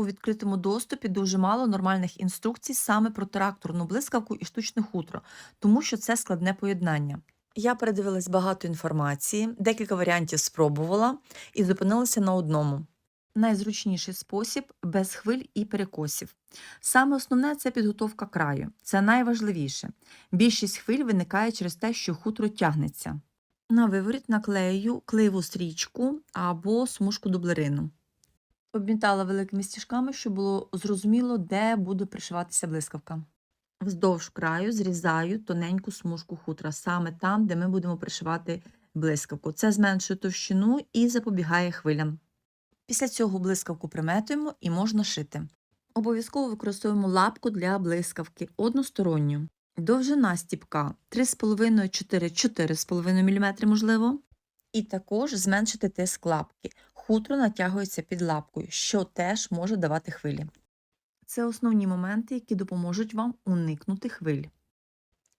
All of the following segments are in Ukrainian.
у відкритому доступі дуже мало нормальних інструкцій саме про тракторну блискавку і штучне хутро, тому що це складне поєднання. Я передивилась багато інформації, декілька варіантів спробувала і зупинилася на одному. Найзручніший спосіб без хвиль і перекосів. Саме основне це підготовка краю. Це найважливіше. Більшість хвиль виникає через те, що хутро тягнеться. На виворіт наклею клеєву стрічку або смужку дублерину. Обмітала великими стіжками, щоб було зрозуміло, де буде пришиватися блискавка. Вздовж краю зрізаю тоненьку смужку хутра, саме там, де ми будемо пришивати блискавку. Це зменшує товщину і запобігає хвилям. Після цього блискавку приметуємо і можна шити. Обов'язково використовуємо лапку для блискавки односторонню. Довжина стіпка 3,5-4-4,5 мм можливо. І також зменшити тиск лапки. Хутро натягується під лапкою, що теж може давати хвилі. Це основні моменти, які допоможуть вам уникнути хвиль.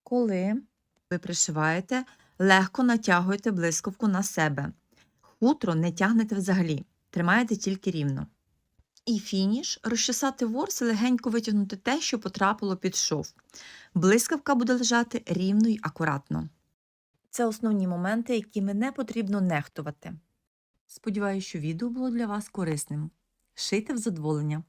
Коли ви пришиваєте, легко натягуєте блискавку на себе. Хутро не тягнете взагалі, тримаєте тільки рівно. І фініш розчесати ворс і легенько витягнути те, що потрапило під шов. Блискавка буде лежати рівно й акуратно. Це основні моменти, якими не потрібно нехтувати. Сподіваюся, що відео було для вас корисним. Шийте в задоволення!